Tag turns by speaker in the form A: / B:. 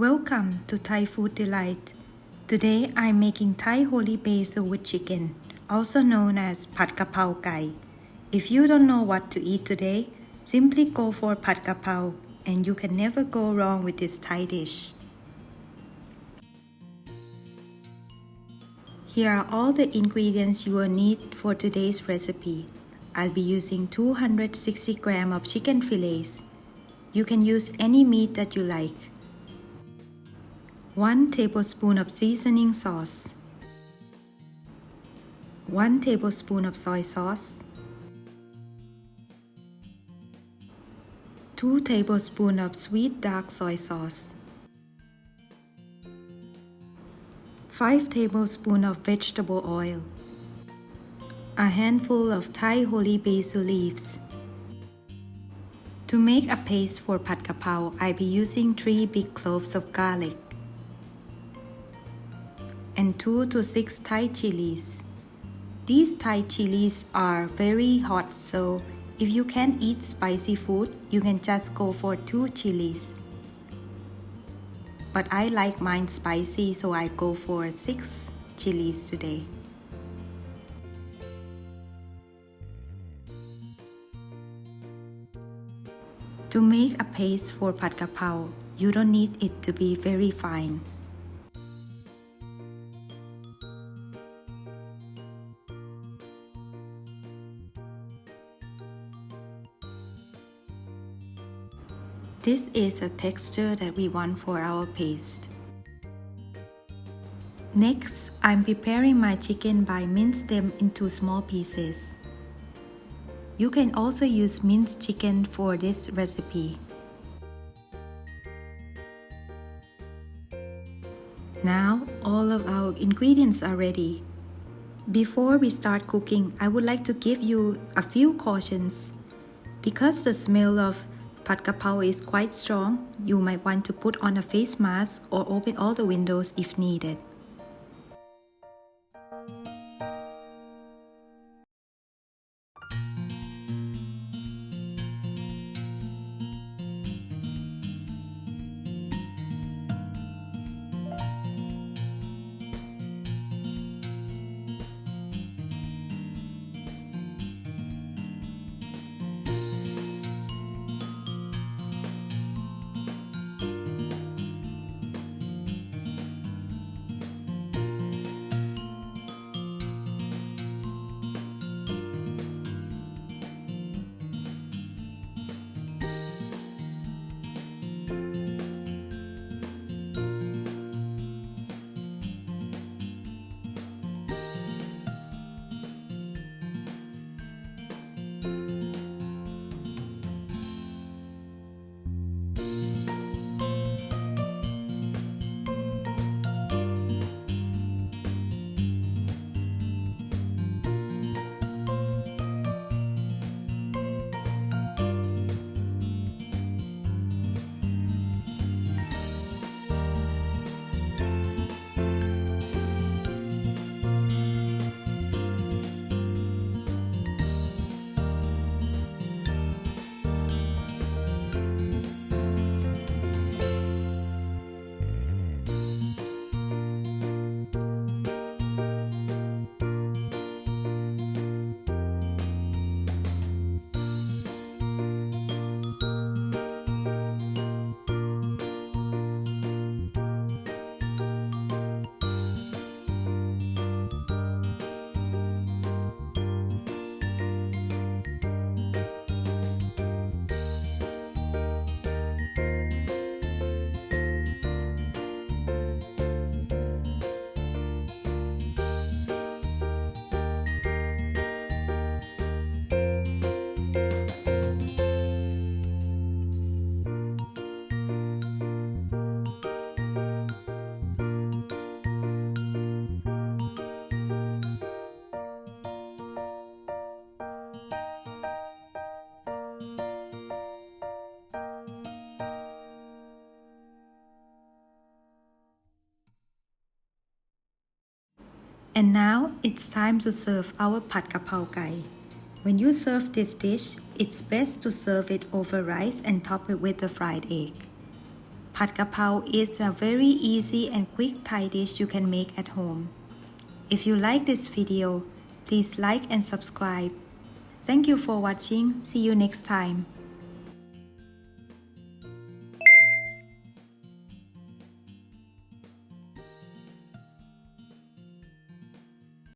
A: Welcome to Thai Food Delight. Today I'm making Thai holy basil with chicken, also known as pad kapao gai. If you don't know what to eat today, simply go for pad kapao and you can never go wrong with this Thai dish. Here are all the ingredients you will need for today's recipe. I'll be using 260 gram of chicken fillets. You can use any meat that you like. 1 tablespoon of seasoning sauce. 1 tablespoon of soy sauce. 2 tablespoons of sweet dark soy sauce. 5 tablespoons of vegetable oil. A handful of Thai holy basil leaves. To make a paste for pad kapao, I'll be using 3 big cloves of garlic and 2 to 6 Thai chilies. These Thai chilies are very hot, so if you can't eat spicy food, you can just go for 2 chilies. But I like mine spicy, so I go for 6 chilies today. To make a paste for pad kapao, you don't need it to be very fine. This is a texture that we want for our paste. Next, I'm preparing my chicken by mince them into small pieces. You can also use minced chicken for this recipe. Now, all of our ingredients are ready. Before we start cooking, I would like to give you a few cautions. Because the smell of pad kapao is quite strong, you might want to put on a face mask or open all the windows if needed. And now it's time to serve our pad kapao gai. When you serve this dish, it's best to serve it over rice and top it with a fried egg. Pad Kapao is a very easy and quick Thai dish you can make at home. If you like this video, please like and subscribe. Thank you for watching. See you next time.